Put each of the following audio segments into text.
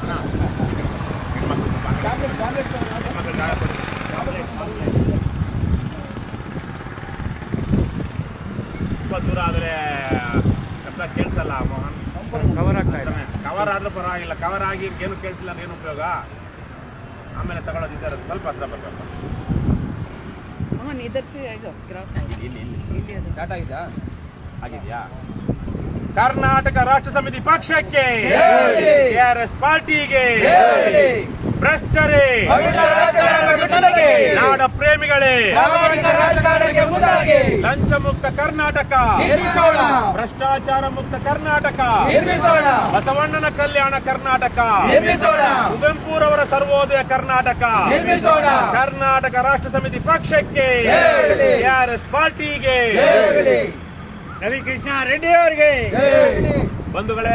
ಚೇತನ ತುಂಬ ದೂರ ಆದರೆ ಶಬ್ದ ಕೇಳಿಸಲ್ಲ ಮೋಹನ್. ಕವರ್ ಆಗ್ತಾ ಕವರ್ ಆದರೂ ಪರವಾಗಿಲ್ಲ. ಕವರ್ ಆಗಿ ಏನು ಕೇಳಿಸಿಲ್ಲ ಏನು ಉಪಯೋಗ? ಆಮೇಲೆ ತಗೊಳ್ಳೋದಿದ್ದಾರೆ ಸ್ವಲ್ಪ ಹತ್ರ ಬರಬೇಕು ಮೋಹನ್ ಇದರ್ಚಿ ಆಯ್ತು ಗ್ರಾಸ್ ಇಲ್ಲಿ ಇಲ್ಲಿ ಟಾಟಾ ಇದೆಯಾ ಆಗಿದೆಯಾ? ಕರ್ನಾಟಕ ರಾಷ್ಟ್ರ ಸಮಿತಿ ಪಕ್ಷಕ್ಕೆ ಎಸ್ ಪಾರ್ಟಿಗೆ ಭ್ರಷ್ಟರೇ ನಾಡ ಪ್ರೇಮಿಗಳೇ ಲಂಚ ಮುಕ್ತ ಕರ್ನಾಟಕ ಭ್ರಷ್ಟಾಚಾರ ಮುಕ್ತ ಕರ್ನಾಟಕ ಬಸವಣ್ಣನ ಕಲ್ಯಾಣ ಕರ್ನಾಟಕ ಕುವೆಂಪುರವರ ಸರ್ವೋದಯ ಕರ್ನಾಟಕ ಕರ್ನಾಟಕ ರಾಷ್ಟ್ರ ಸಮಿತಿ ಪಕ್ಷಕ್ಕೆ ಎಸ್ ಪಾರ್ಟಿಗೆ ರವಿಕೃಷ್ಣ ರೆಡ್ಡಿ ಅವರಿಗೆ. ಬಂಧುಗಳೇ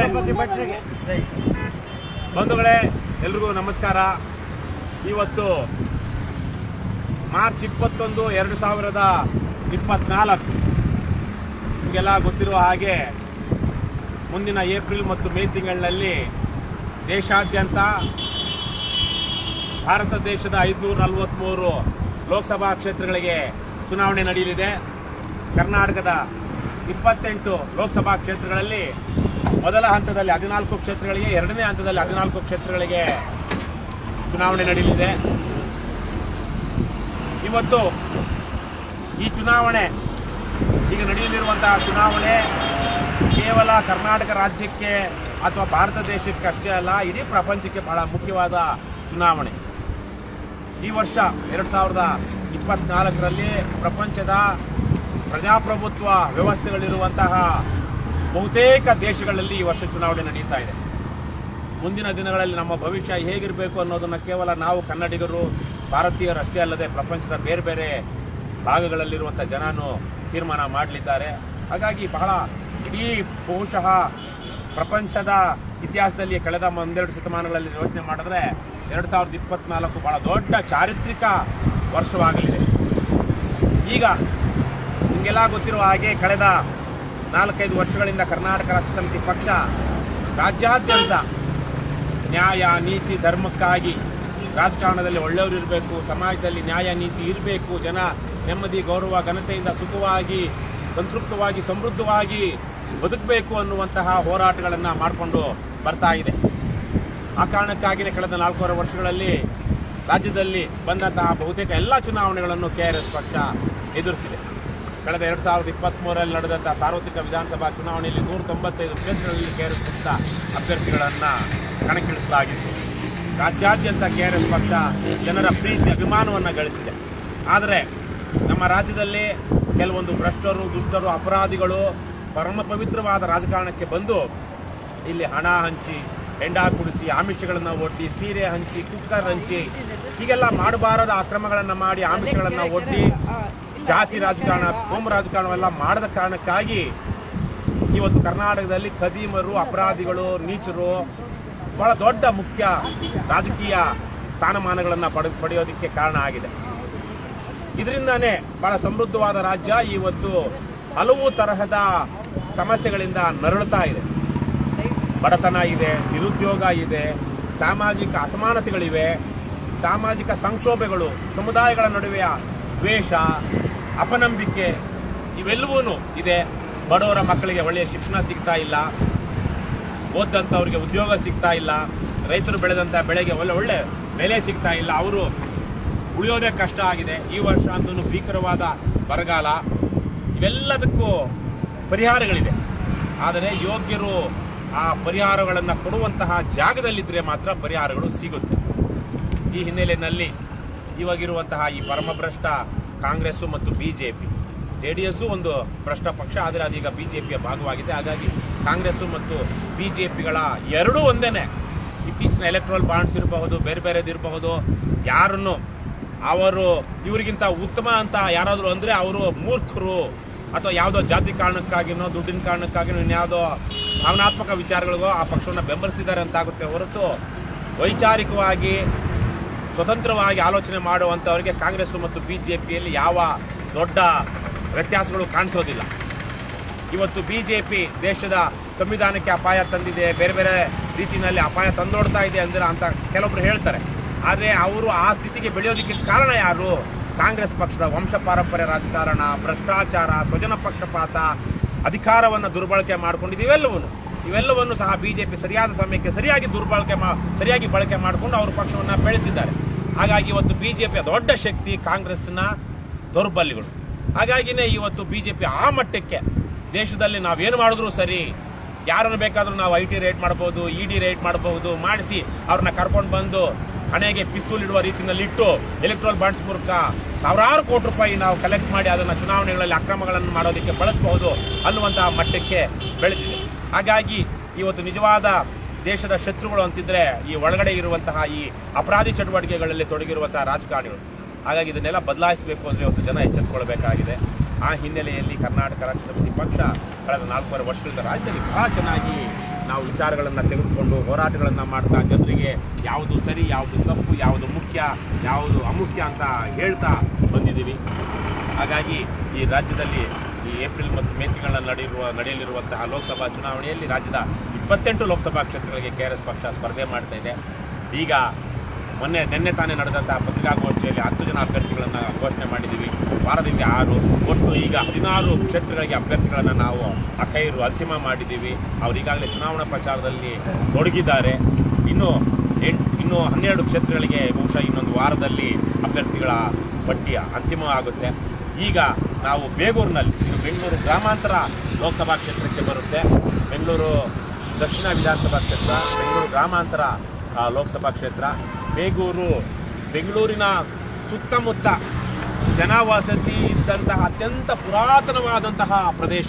ಬಂಧುಗಳೇ, ಎಲ್ರಿಗೂ ನಮಸ್ಕಾರ. ಇವತ್ತು ಮಾರ್ಚ್ ಇಪ್ಪತ್ತೊಂದು, ಎರಡು ಸಾವಿರದ ಇಪ್ಪತ್ನಾಲ್ಕು. ನಿಮಗೆಲ್ಲ ಗೊತ್ತಿರುವ ಹಾಗೆ ಮುಂದಿನ ಏಪ್ರಿಲ್ ಮತ್ತು ಮೇ ತಿಂಗಳಿನಲ್ಲಿ ದೇಶಾದ್ಯಂತ ಭಾರತ ದೇಶದ ಐದುನೂರ ನಲವತ್ತ್ಮೂರು ಲೋಕಸಭಾ ಕ್ಷೇತ್ರಗಳಿಗೆ ಚುನಾವಣೆ ನಡೆಯಲಿದೆ. ಕರ್ನಾಟಕದ ಇಪ್ಪತ್ತೆಂಟು ಲೋಕಸಭಾ ಕ್ಷೇತ್ರಗಳಲ್ಲಿ ಮೊದಲ ಹಂತದಲ್ಲಿ ಹದಿನಾಲ್ಕು ಕ್ಷೇತ್ರಗಳಿಗೆ, ಎರಡನೇ ಹಂತದಲ್ಲಿ ಹದಿನಾಲ್ಕು ಕ್ಷೇತ್ರಗಳಿಗೆ ಚುನಾವಣೆ ನಡೆಯಲಿದೆ. ಇವತ್ತು ಈ ಚುನಾವಣೆ, ಈಗ ನಡೆಯಲಿರುವಂತಹ ಚುನಾವಣೆ ಕೇವಲ ಕರ್ನಾಟಕ ರಾಜ್ಯಕ್ಕೆ ಅಥವಾ ಭಾರತ ದೇಶಕ್ಕೆ ಅಷ್ಟೇ ಅಲ್ಲ, ಇಡೀ ಪ್ರಪಂಚಕ್ಕೆ ಬಹಳ ಮುಖ್ಯವಾದ ಚುನಾವಣೆ. ಈ ವರ್ಷ ಎರಡು ಸಾವಿರದ ಇಪ್ಪತ್ನಾಲ್ಕರಲ್ಲಿ ಪ್ರಪಂಚದ ಪ್ರಜಾಪ್ರಭುತ್ವ ವ್ಯವಸ್ಥೆಗಳಿರುವಂತಹ ಬಹುತೇಕ ದೇಶಗಳಲ್ಲಿ ಈ ವರ್ಷ ಚುನಾವಣೆ ನಡೀತಾ ಇದೆ. ಮುಂದಿನ ದಿನಗಳಲ್ಲಿ ನಮ್ಮ ಭವಿಷ್ಯ ಹೇಗಿರಬೇಕು ಅನ್ನೋದನ್ನು ಕೇವಲ ನಾವು ಕನ್ನಡಿಗರು, ಭಾರತೀಯರು ಅಷ್ಟೇ ಅಲ್ಲದೆ ಪ್ರಪಂಚದ ಬೇರೆ ಬೇರೆ ಭಾಗಗಳಲ್ಲಿರುವಂಥ ಜನನು ತೀರ್ಮಾನ ಮಾಡಲಿದ್ದಾರೆ. ಹಾಗಾಗಿ ಬಹಳ ಇಡೀ ಬಹುಶಃ ಪ್ರಪಂಚದ ಇತಿಹಾಸದಲ್ಲಿ ಕಳೆದ ಒಂದೆರಡು ಶತಮಾನಗಳಲ್ಲಿ ಯೋಚನೆ ಮಾಡಿದ್ರೆ ಎರಡು ಸಾವಿರದ ಇಪ್ಪತ್ನಾಲ್ಕು ಬಹಳ ದೊಡ್ಡ ಚಾರಿತ್ರಿಕ ವರ್ಷವಾಗಲಿದೆ. ಈಗ ನಿಮಗೆಲ್ಲ ಗೊತ್ತಿರುವ ಹಾಗೆ ಕಳೆದ ನಾಲ್ಕೈದು ವರ್ಷಗಳಿಂದ ಕರ್ನಾಟಕ ರಾಜ್ಯ ಸಮಿತಿ ಪಕ್ಷ ರಾಜ್ಯಾದ್ಯಂತ ನ್ಯಾಯ, ನೀತಿ, ಧರ್ಮಕ್ಕಾಗಿ ರಾಜಕಾರಣದಲ್ಲಿ ಒಳ್ಳೆಯವರು ಇರಬೇಕು, ಸಮಾಜದಲ್ಲಿ ನ್ಯಾಯ, ನೀತಿ ಇರಬೇಕು, ಜನ ನೆಮ್ಮದಿ, ಗೌರವ, ಘನತೆಯಿಂದ ಸುಖವಾಗಿ, ಸಂತೃಪ್ತವಾಗಿ, ಸಮೃದ್ಧವಾಗಿ ಬದುಕಬೇಕು ಅನ್ನುವಂತಹ ಹೋರಾಟಗಳನ್ನು ಮಾಡಿಕೊಂಡು ಬರ್ತಾ ಇದೆ. ಆ ಕಾರಣಕ್ಕಾಗಿಯೇ ಕಳೆದ ನಾಲ್ಕೂವರೆ ವರ್ಷಗಳಲ್ಲಿ ರಾಜ್ಯದಲ್ಲಿ ಬಂದಂತಹ ಬಹುತೇಕ ಎಲ್ಲ ಚುನಾವಣೆಗಳನ್ನು ಕೆ ಆರ್ ಎಸ್ ಪಕ್ಷ ಎದುರಿಸಿದೆ. ಕಳೆದ ಎರಡು ಸಾವಿರದ ಇಪ್ಪತ್ತ್ಮೂರರಲ್ಲಿ ನಡೆದಂತಹ ಸಾರ್ವತ್ರಿಕ ವಿಧಾನಸಭಾ ಚುನಾವಣೆಯಲ್ಲಿ ನೂರ ತೊಂಬತ್ತೈದು ಕ್ಷೇತ್ರಗಳಲ್ಲಿ ಕೆ ಆರ್ ಎಸ್ ಪಕ್ಷ ಅಭ್ಯರ್ಥಿಗಳನ್ನು ಕಣಕ್ಕಿಳಿಸಲಾಗಿತ್ತು. ರಾಜ್ಯಾದ್ಯಂತ ಕೆ ಆರ್ ಎಸ್ ಪಕ್ಷ ಜನರ ಪ್ರೀತಿ, ಅಭಿಮಾನವನ್ನು ಗಳಿಸಿದೆ. ಆದರೆ ನಮ್ಮ ರಾಜ್ಯದಲ್ಲಿ ಕೆಲವೊಂದು ಭ್ರಷ್ಟರು, ದುಷ್ಟರು, ಅಪರಾಧಿಗಳು ಪರಮ ಪವಿತ್ರವಾದ ರಾಜಕಾರಣಕ್ಕೆ ಬಂದು ಇಲ್ಲಿ ಹಣ ಹಂಚಿ, ಹೆಂಡ ಕುಡಿಸಿ, ಆಮಿಷಗಳನ್ನು ಒಡ್ಡಿ, ಸೀರೆ ಹಂಚಿ, ಕುಕ್ಕರ್ ಹಂಚಿ, ಹೀಗೆಲ್ಲ ಮಾಡಬಾರದ ಅಕ್ರಮಗಳನ್ನು ಮಾಡಿ ಆಮಿಷಗಳನ್ನು ಒಡ್ಡಿ ಜಾತಿ ರಾಜಕಾರಣ, ಕೋಮ ರಾಜಕಾರಣವೆಲ್ಲ ಮಾಡದ ಕಾರಣಕ್ಕಾಗಿ ಇವತ್ತು ಕರ್ನಾಟಕದಲ್ಲಿ ಖದೀಮರು, ಅಪರಾಧಿಗಳು, ನೀಚರು ಬಹಳ ದೊಡ್ಡ ಮುಖ್ಯ ರಾಜಕೀಯ ಸ್ಥಾನಮಾನಗಳನ್ನು ಪಡೆ, ಪಡೆಯೋದಕ್ಕೆ ಕಾರಣ ಆಗಿದೆ. ಇದರಿಂದನೇ ಬಹಳ ಸಮೃದ್ಧವಾದ ರಾಜ್ಯ ಇವತ್ತು ಹಲವು ತರಹದ ಸಮಸ್ಯೆಗಳಿಂದ ನರಳುತ್ತಾ ಇದೆ. ಬಡತನ ಇದೆ, ನಿರುದ್ಯೋಗ ಇದೆ, ಸಾಮಾಜಿಕ ಅಸಮಾನತೆಗಳಿವೆ, ಸಾಮಾಜಿಕ ಸಂಕ್ಷೋಭಗಳು, ಸಮುದಾಯಗಳ ನಡುವೆಯ ದ್ವೇಷ ಅಪನಂಬಿಕೆ ಇವೆಲ್ಲವೂ ಇದೆ. ಬಡವರ ಮಕ್ಕಳಿಗೆ ಒಳ್ಳೆಯ ಶಿಕ್ಷಣ ಸಿಗ್ತಾ ಇಲ್ಲ. ಓದಂಥವ್ರಿಗೆ ಉದ್ಯೋಗ ಸಿಗ್ತಾ ಇಲ್ಲ. ರೈತರು ಬೆಳೆದಂಥ ಬೆಳೆಗೆ ಒಳ್ಳೆ ಒಳ್ಳೆ ಬೆಲೆ ಸಿಗ್ತಾ ಇಲ್ಲ. ಅವರು ಉಳಿಯೋದೇ ಕಷ್ಟ ಆಗಿದೆ. ಈ ವರ್ಷ ಅಂತೂ ಭೀಕರವಾದ ಬರಗಾಲ. ಇವೆಲ್ಲದಕ್ಕೂ ಪರಿಹಾರಗಳಿದೆ ಆದರೆ ಯೋಗ್ಯರು ಆ ಪರಿಹಾರಗಳನ್ನು ಕೊಡುವಂತಹ ಜಾಗದಲ್ಲಿದ್ದರೆ ಮಾತ್ರ ಪರಿಹಾರಗಳು ಸಿಗುತ್ತೆ. ಈ ಹಿನ್ನೆಲೆಯಲ್ಲಿ ಇವಾಗಿರುವಂತಹ ಈ ಪರಮಭ್ರಷ್ಟ ಕಾಂಗ್ರೆಸ್ಸು ಮತ್ತು ಬಿಜೆಪಿ. ಜೆ ಡಿ ಎಸ್ಸು ಒಂದು ಭ್ರಷ್ಟ ಪಕ್ಷ, ಆದರೆ ಅದೀಗ ಬಿಜೆಪಿಯ ಭಾಗವಾಗಿದೆ. ಹಾಗಾಗಿ ಕಾಂಗ್ರೆಸ್ಸು ಮತ್ತು ಬಿಜೆಪಿಗಳ ಎರಡೂ ಒಂದೇನೆ. ಇತ್ತೀಚಿನ ಎಲೆಕ್ಟ್ರಲ್ ಬಾಂಡ್ಸ್ ಇರಬಹುದು, ಬೇರೆ ಬೇರೆದಿರಬಹುದು ಯಾರನ್ನು? ಅವರು ಇವರಿಗಿಂತ ಉತ್ತಮ ಅಂತ ಯಾರಾದರೂ ಅಂದರೆ ಅವರು ಮೂರ್ಖರು. ಅಥವಾ ಯಾವುದೋ ಜಾತಿ ಕಾರಣಕ್ಕಾಗಿನೋ, ದುಡ್ಡಿನ ಕಾರಣಕ್ಕಾಗಿನೋ, ಇನ್ಯಾವುದೋ ಭಾವನಾತ್ಮಕ ವಿಚಾರಗಳಿಗೋ ಆ ಪಕ್ಷವನ್ನು ಬೆಂಬಲಿಸ್ತಿದ್ದಾರೆ ಅಂತ ಆಗುತ್ತೆ ಹೊರತು ವೈಚಾರಿಕವಾಗಿ ಸ್ವತಂತ್ರವಾಗಿ ಆಲೋಚನೆ ಮಾಡುವಂಥವರಿಗೆ ಕಾಂಗ್ರೆಸ್ ಮತ್ತು ಬಿ ಜೆ ಪಿಯಲ್ಲಿ ಯಾವ ದೊಡ್ಡ ವ್ಯತ್ಯಾಸಗಳು ಕಾಣಿಸೋದಿಲ್ಲ. ಇವತ್ತು ಬಿ ಜೆ ಪಿ ದೇಶದ ಸಂವಿಧಾನಕ್ಕೆ ಅಪಾಯ ತಂದಿದೆ, ಬೇರೆ ಬೇರೆ ರೀತಿಯಲ್ಲಿ ಅಪಾಯ ತಂದೊಡ್ತಾ ಇದೆ ಅಂದ್ರೆ ಅಂತ ಕೆಲವೊಬ್ರು ಹೇಳ್ತಾರೆ. ಆದರೆ ಅವರು ಆ ಸ್ಥಿತಿಗೆ ಬೆಳೆಯೋದಕ್ಕೆ ಕಾರಣ ಯಾರು? ಕಾಂಗ್ರೆಸ್ ಪಕ್ಷದ ವಂಶ ಪಾರಂಪರ್ಯ ರಾಜಕಾರಣ, ಭ್ರಷ್ಟಾಚಾರ, ಸ್ವಜನ ಪಕ್ಷಪಾತ, ಅಧಿಕಾರವನ್ನು ದುರ್ಬಳಕೆ ಮಾಡಿಕೊಂಡಿದ್ದು ಇವೆಲ್ಲವನ್ನು ಸಹ ಬಿಜೆಪಿ ಸರಿಯಾದ ಸಮಯಕ್ಕೆ ಸರಿಯಾಗಿ ದುರ್ಬಳಕೆ ಮಾ ಸರಿಯಾಗಿ ಬಳಕೆ ಮಾಡಿಕೊಂಡು ಅವರು ಪಕ್ಷವನ್ನು ಬೆಳೆಸಿದ್ದಾರೆ. ಹಾಗಾಗಿ ಇವತ್ತು ಬಿಜೆಪಿಯ ದೊಡ್ಡ ಶಕ್ತಿ ಕಾಂಗ್ರೆಸ್ನ ದೌರ್ಬಲ್ಯಗಳು. ಹಾಗಾಗಿನೇ ಇವತ್ತು ಬಿಜೆಪಿ ಆ ಮಟ್ಟಕ್ಕೆ ದೇಶದಲ್ಲಿ ನಾವೇನು ಮಾಡಿದ್ರೂ ಸರಿ, ಯಾರನ್ನು ಬೇಕಾದರೂ ನಾವು ಐ ಟಿ ರೇಟ್ ಮಾಡ್ಬೋದು, ಇ ಡಿ ರೇಟ್ ಮಾಡಬಹುದು ಮಾಡಿಸಿ ಅವ್ರನ್ನ ಕರ್ಕೊಂಡು ಬಂದು ಹಣೆಗೆ ಪಿಸ್ತೂಲ್ ಇಡುವ ರೀತಿಯಲ್ಲಿ ಇಟ್ಟು ಎಲೆಕ್ಟ್ರೋಲ್ ಬಾಂಡ್ಸ್ ಮೂಲಕ ಸಾವಿರಾರು ಕೋಟಿ ರೂಪಾಯಿ ನಾವು ಕಲೆಕ್ಟ್ ಮಾಡಿ ಅದನ್ನು ಚುನಾವಣೆಗಳಲ್ಲಿ ಅಕ್ರಮಗಳನ್ನು ಮಾಡೋದಕ್ಕೆ ಬಳಸಬಹುದು ಅನ್ನುವಂತಹ ಮಟ್ಟಕ್ಕೆ ಬೆಳೆದಿದೆ. ಹಾಗಾಗಿ ಇವತ್ತು ನಿಜವಾದ ದೇಶದ ಶತ್ರುಗಳು ಅಂತಿದ್ರೆ ಈ ಒಳಗಡೆ ಇರುವಂತಹ ಈ ಅಪರಾಧಿ ಚಟುವಟಿಕೆಗಳಲ್ಲಿ ತೊಡಗಿರುವಂತಹ ರಾಜಕಾರಣಿಗಳು. ಹಾಗಾಗಿ ಇದನ್ನೆಲ್ಲ ಬದಲಾಯಿಸಬೇಕು ಅಂದರೆ ಇವತ್ತು ಜನ ಎಚ್ಚೆತ್ತುಕೊಳ್ಬೇಕಾಗಿದೆ ಆ ಹಿನ್ನೆಲೆಯಲ್ಲಿ ಕರ್ನಾಟಕ ರಾಜ್ಯ ಸಮಿತಿ ಪಕ್ಷ ಕಳೆದ ನಾಲ್ಕೂವರೆ ವರ್ಷಗಳಿಂದ ರಾಜ್ಯದಲ್ಲಿ ಬಹಳ ಚೆನ್ನಾಗಿ ನಾವು ವಿಚಾರಗಳನ್ನು ತೆಗೆದುಕೊಂಡು ಹೋರಾಟಗಳನ್ನು ಮಾಡ್ತಾ ಜನರಿಗೆ ಯಾವುದು ಸರಿ, ಯಾವುದು ತಪ್ಪು, ಯಾವುದು ಮುಖ್ಯ, ಯಾವುದು ಅಮುಖ್ಯ ಅಂತ ಹೇಳ್ತಾ ಬಂದಿದ್ದೀವಿ. ಹಾಗಾಗಿ ಈ ರಾಜ್ಯದಲ್ಲಿ ಈ ಏಪ್ರಿಲ್ ಮತ್ತು ಮೇ ತಿಂಗಳಲ್ಲಿ ನಡೆಯುವ, ನಡೆಯಲಿರುವಂತಹ ಲೋಕಸಭಾ ಚುನಾವಣೆಯಲ್ಲಿ ರಾಜ್ಯದ ಇಪ್ಪತ್ತೆಂಟು ಲೋಕಸಭಾ ಕ್ಷೇತ್ರಗಳಿಗೆ ಕೆ ಪಕ್ಷ ಸ್ಪರ್ಧೆ ಮಾಡ್ತಾ ಇದೆ. ಈಗ ಮೊನ್ನೆ, ನಿನ್ನೆ ತಾನೇ ನಡೆದಂತಹ ಪತ್ರಿಕಾಗೋಷ್ಠಿಯಲ್ಲಿ ಹತ್ತು ಜನ ಅಭ್ಯರ್ಥಿಗಳನ್ನು ಘೋಷಣೆ ಮಾಡಿದ್ದೀವಿ. ವಾರದಿಂದ ಆರು, ಒಟ್ಟು ಈಗ ಹದಿನಾರು ಕ್ಷೇತ್ರಗಳಿಗೆ ಅಭ್ಯರ್ಥಿಗಳನ್ನು ನಾವು ಅಖೈರು ಅಂತಿಮ ಮಾಡಿದ್ದೀವಿ. ಅವರು ಈಗಾಗಲೇ ಚುನಾವಣಾ ಪ್ರಚಾರದಲ್ಲಿ ತೊಡಗಿದ್ದಾರೆ. ಇನ್ನು ಎಂಟು, ಇನ್ನು ಹನ್ನೆರಡು ಕ್ಷೇತ್ರಗಳಿಗೆ ಬಹುಶಃ ಇನ್ನೊಂದು ವಾರದಲ್ಲಿ ಅಭ್ಯರ್ಥಿಗಳ ಪಟ್ಟಿ ಅಂತಿಮವಾಗುತ್ತೆ. ಈಗ ನಾವು ಬೇಗೂರಿನಲ್ಲಿ ಬೆಂಗಳೂರು ಗ್ರಾಮಾಂತರ ಲೋಕಸಭಾ ಕ್ಷೇತ್ರಕ್ಕೆ ಬರುತ್ತೆ. ಬೆಂಗಳೂರು ದಕ್ಷಿಣ ವಿಧಾನಸಭಾ ಕ್ಷೇತ್ರ, ಬೆಂಗಳೂರು ಗ್ರಾಮಾಂತರ ಲೋಕಸಭಾ ಕ್ಷೇತ್ರ. ಬೇಗೂರು, ಬೆಂಗಳೂರಿನ ಸುತ್ತಮುತ್ತ ಜನವಸತಿ ಇದ್ದಂತಹ ಅತ್ಯಂತ ಪುರಾತನವಾದಂತಹ ಪ್ರದೇಶ.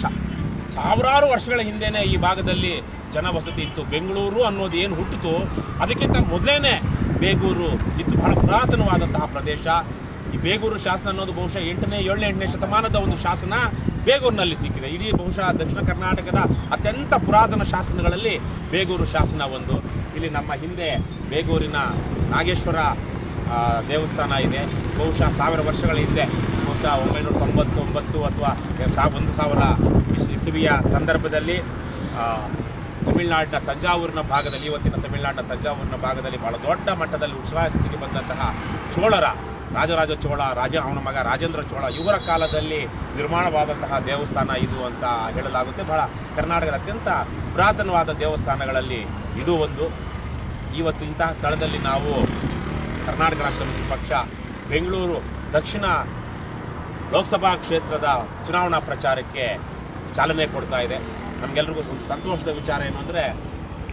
ಸಾವಿರಾರು ವರ್ಷಗಳ ಹಿಂದೆಯೇ ಈ ಭಾಗದಲ್ಲಿ ಜನವಸತಿ ಇತ್ತು. ಬೆಂಗಳೂರು ಅನ್ನೋದು ಏನು ಹುಟ್ಟಿತು? ಅದಕ್ಕಿಂತ ಮೊದಲೇನೆ ಬೇಗೂರು ಇತ್ತು. ಬಹಳ ಪುರಾತನವಾದಂತಹ ಪ್ರದೇಶ. ಈ ಬೇಗೂರು ಶಾಸನ ಅನ್ನೋದು ಬಹುಶಃ ಎಂಟನೇ, ಏಳನೇ, ಎಂಟನೇ ಶತಮಾನದ ಒಂದು ಶಾಸನ. ಬೇಗೂರಿನಲ್ಲಿ ಸಿಕ್ಕಿದೆ. ಇಡೀ ಬಹುಶಃ ದಕ್ಷಿಣ ಕರ್ನಾಟಕದ ಅತ್ಯಂತ ಪುರಾತನ ಶಾಸನಗಳಲ್ಲಿ ಬೇಗೂರು ಶಾಸನ ಒಂದು. ಇಲ್ಲಿ ನಮ್ಮ ಹಿಂದೆ ಬೇಗೂರಿನ ನಾಗೇಶ್ವರ ದೇವಸ್ಥಾನ ಇದೆ. ಬಹುಶಃ ಸಾವಿರ ವರ್ಷಗಳ ಹಿಂದೆ, ಬಹುಶಃ ಒಂಬೈನೂರ ತೊಂಬತ್ತೊಂಬತ್ತು ಅಥವಾ ಸಾ, ಒಂದು ಸಾವಿರ ಇಸ್- ಇಸವಿಯ ಸಂದರ್ಭದಲ್ಲಿ ತಮಿಳ್ನಾಡಿನ ತಂಜಾವೂರಿನ ಭಾಗದಲ್ಲಿ, ಇವತ್ತಿನ ತಮಿಳುನಾಡಿನ ತಂಜಾವೂರಿನ ಭಾಗದಲ್ಲಿ ಬಹಳ ದೊಡ್ಡ ಮಟ್ಟದಲ್ಲಿ ಉತ್ಸಾಹ ಸ್ಥಿತಿಗೆ ಬಂದಂತಹ ಚೋಳರ ರಾಜರಾಜ ಚೋಳ, ರಾಜ ಅವನ ಮಗ ರಾಜೇಂದ್ರ ಚೋಳ, ಇವರ ಕಾಲದಲ್ಲಿ ನಿರ್ಮಾಣವಾದಂತಹ ದೇವಸ್ಥಾನ ಇದು ಅಂತ ಹೇಳಲಾಗುತ್ತೆ. ಬಹಳ ಕರ್ನಾಟಕದ ಅತ್ಯಂತ ಪುರಾತನವಾದ ದೇವಸ್ಥಾನಗಳಲ್ಲಿ ಇದು ಒಂದು. ಇವತ್ತು ಇಂತಹ ಸ್ಥಳದಲ್ಲಿ ನಾವು ಕರ್ನಾಟಕ ರಾಷ್ಟ್ರ ಸಮಿತಿ ಪಕ್ಷ, ಬೆಂಗಳೂರು ದಕ್ಷಿಣ ಲೋಕಸಭಾ ಕ್ಷೇತ್ರದ ಚುನಾವಣಾ ಪ್ರಚಾರಕ್ಕೆ ಚಾಲನೆ ಕೊಡ್ತಾ ಇದೆ. ನಮಗೆಲ್ರಿಗೂ ಸಂತೋಷದ ವಿಚಾರ ಏನು ಅಂದರೆ,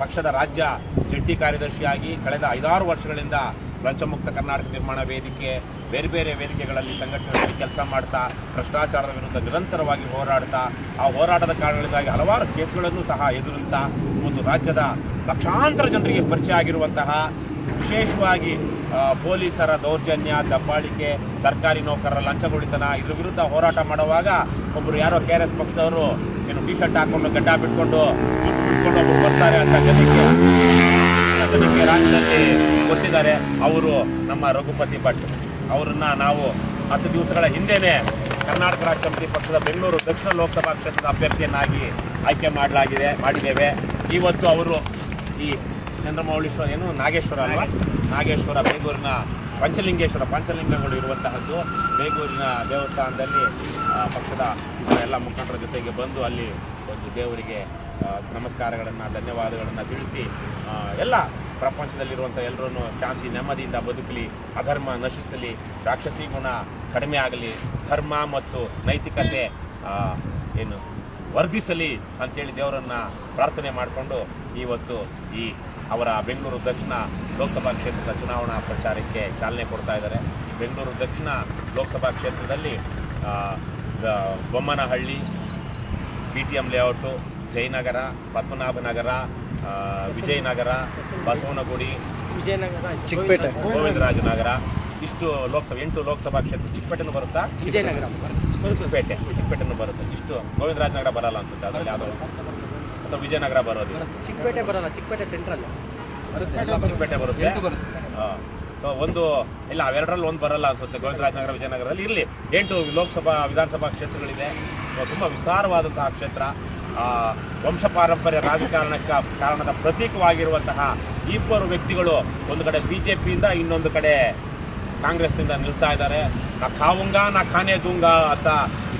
ಪಕ್ಷದ ರಾಜ್ಯ ಜಂಟಿ ಕಾರ್ಯದರ್ಶಿಯಾಗಿ ಕಳೆದ ಐದಾರು ವರ್ಷಗಳಿಂದ ಲಂಚಮುಕ್ತ ಕರ್ನಾಟಕ ನಿರ್ಮಾಣ ವೇದಿಕೆ, ಬೇರೆ ಬೇರೆ ವೇದಿಕೆಗಳಲ್ಲಿ ಸಂಘಟನೆಗಳಲ್ಲಿ ಕೆಲಸ ಮಾಡ್ತಾ, ಭ್ರಷ್ಟಾಚಾರದ ವಿರುದ್ಧ ನಿರಂತರವಾಗಿ ಹೋರಾಡ್ತಾ, ಆ ಹೋರಾಟದ ಕಾರಣಗಳಿಗಾಗಿ ಹಲವಾರು ಕೇಸುಗಳನ್ನು ಸಹ ಎದುರಿಸ್ತಾ, ಒಂದು ರಾಜ್ಯದ ಲಕ್ಷಾಂತರ ಜನರಿಗೆ ಪರಿಚಯ ಆಗಿರುವಂತಹ ವಿಶೇಷವಾಗಿ ಪೊಲೀಸರ ದೌರ್ಜನ್ಯ, ದಬ್ಬಾಳಿಕೆ, ಸರ್ಕಾರಿ ನೌಕರರ ಲಂಚಗೊಳಿತನ, ಇದ್ರ ವಿರುದ್ಧ ಹೋರಾಟ ಮಾಡುವಾಗ ಒಬ್ಬರು ಯಾರೋ ಕೆ ಆರ್ ಎಸ್ ಪಕ್ಷದವರು ಏನು ಟಿ ಶರ್ಟ್ ಹಾಕೊಂಡು ಗಡ್ಡ ಬಿಟ್ಕೊಂಡು ಬಿಟ್ಕೊಂಡು ಒಬ್ಬರು ಬರ್ತಾರೆ ಅಂತ ಜನಕ್ಕೆ ಜನಕ್ಕೆ ರಾಜ್ಯದಲ್ಲಿ ಗೊತ್ತಿದ್ದಾರೆ. ಅವರು ನಮ್ಮ ರಘುಪತಿ ಭಟ್. ಅವರನ್ನ ನಾವು ಹತ್ತು ದಿವಸಗಳ ಹಿಂದೆನೆ ಕರ್ನಾಟಕ ರಾಜ್ಯ ಸಮಿತಿ ಪಕ್ಷದ ಬೆಂಗಳೂರು ದಕ್ಷಿಣ ಲೋಕಸಭಾ ಕ್ಷೇತ್ರದ ಅಭ್ಯರ್ಥಿಯನ್ನಾಗಿ ಆಯ್ಕೆ ಮಾಡಲಾಗಿದೆ, ಮಾಡಿದ್ದೇವೆ. ಇವತ್ತು ಅವರು ಈ ಚಂದ್ರಮೌಳೀಶ್ವರ ಏನು, ನಾಗೇಶ್ವರ ಅಲ್ವಾ? ನಾಗೇಶ್ವರ ಬೇಗೂರಿನ ಪಂಚಲಿಂಗೇಶ್ವರ, ಪಂಚಲಿಂಗಗಳು ಇರುವಂತಹದ್ದು. ಬೇಗೂರಿನ ದೇವಸ್ಥಾನದಲ್ಲಿ ಪಕ್ಷದ ಎಲ್ಲ ಮುಖಂಡರ ಜೊತೆಗೆ ಬಂದು ಅಲ್ಲಿ ಒಂದು ದೇವರಿಗೆ ನಮಸ್ಕಾರಗಳನ್ನು, ಧನ್ಯವಾದಗಳನ್ನು ತಿಳಿಸಿ ಎಲ್ಲ ಪ್ರಪಂಚದಲ್ಲಿರುವಂಥ ಎಲ್ಲರೂ ಶಾಂತಿ, ನೆಮ್ಮದಿಯಿಂದ ಬದುಕಲಿ, ಅಧರ್ಮ ನಶಿಸಲಿ, ರಾಕ್ಷಸಿ ಗುಣ ಕಡಿಮೆ ಆಗಲಿ, ಧರ್ಮ ಮತ್ತು ನೈತಿಕತೆ ಏನು ವರ್ಧಿಸಲಿ ಅಂತೇಳಿ ದೇವರನ್ನು ಪ್ರಾರ್ಥನೆ ಮಾಡಿಕೊಂಡು ಇವತ್ತು ಈ ಅವರ ಬೆಂಗಳೂರು ದಕ್ಷಿಣ ಲೋಕಸಭಾ ಕ್ಷೇತ್ರದ ಚುನಾವಣಾ ಪ್ರಚಾರಕ್ಕೆ ಚಾಲನೆ ಕೊಡ್ತಾ ಇದ್ದಾರೆ. ಬೆಂಗಳೂರು ದಕ್ಷಿಣ ಲೋಕಸಭಾ ಕ್ಷೇತ್ರದಲ್ಲಿ Bommanahalli B T M layout Jayanagar Padmanabhanagar Vijayanagar Basavanagudi Vijayanagar Chickpet Govindarajanagar ಇಷ್ಟು ಲೋಕಸಭೆ ಎಂಟು ಲೋಕಸಭಾ ಕ್ಷೇತ್ರ ಚಿಕ್ಕಪೇಟೆನೂ ಬರುತ್ತಾ? ವಿಜಯನಗರ ಚಿಕ್ಕಪೇಟೆ ಚಿಕ್ಕಪೇಟೆನೂ ಬರುತ್ತೆ. ಇಷ್ಟು ಗೋವಿಂದರಾಜನಗರ ಬರಲ್ಲ ಅನ್ಸುತ್ತೆ ಅದ್ರಲ್ಲಿ ಯಾವುದೋ ಅಥವಾ ವಿಜಯನಗರ ಬರೋದಿಲ್ಲ ಚಿಕ್ಕಪೇಟೆ ಬರಲ್ಲ ಚಿಕ್ಕಪೇಟೆ ಸೆಂಟ್ರಲ್ ಚಿಕ್ಕಪೇಟೆ ಬರುತ್ತೆ. ಸೊ ಒಂದು ಇಲ್ಲ ಅವೆರಡರಲ್ಲಿ ಒಂದು ಬರಲ್ಲ ಅನ್ಸುತ್ತೆ. ಗೋವಿಂದರಾಜನಗರ ವಿಜಯನಗರದಲ್ಲಿ ಇರಲಿ. ಎಂಟು ಲೋಕಸಭಾ ವಿಧಾನಸಭಾ ಕ್ಷೇತ್ರಗಳಿದೆ. ಸೊ ತುಂಬ ವಿಸ್ತಾರವಾದಂತಹ ಕ್ಷೇತ್ರ. ಆ, ವಂಶ ಪಾರಂಪರ್ಯ ರಾಜಕಾರಣಕ್ಕೆ ಕಾರಣದ ಪ್ರತೀಕವಾಗಿರುವಂತಹ ಇಬ್ಬರು ವ್ಯಕ್ತಿಗಳು ಒಂದು ಕಡೆ ಬಿ ಇನ್ನೊಂದು ಕಡೆ ಕಾಂಗ್ರೆಸ್ನಿಂದ ನಿಲ್ತಾ ಇದ್ದಾರೆ. ನಾ ಕಾವುಂಗ ನಾ ಖಾನೆ ದುಂಗ ಅಂತ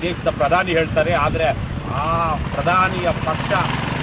ದೇಶದ ಪ್ರಧಾನಿ ಹೇಳ್ತಾರೆ. ಆದರೆ ಆ ಪ್ರಧಾನಿಯ ಪಕ್ಷ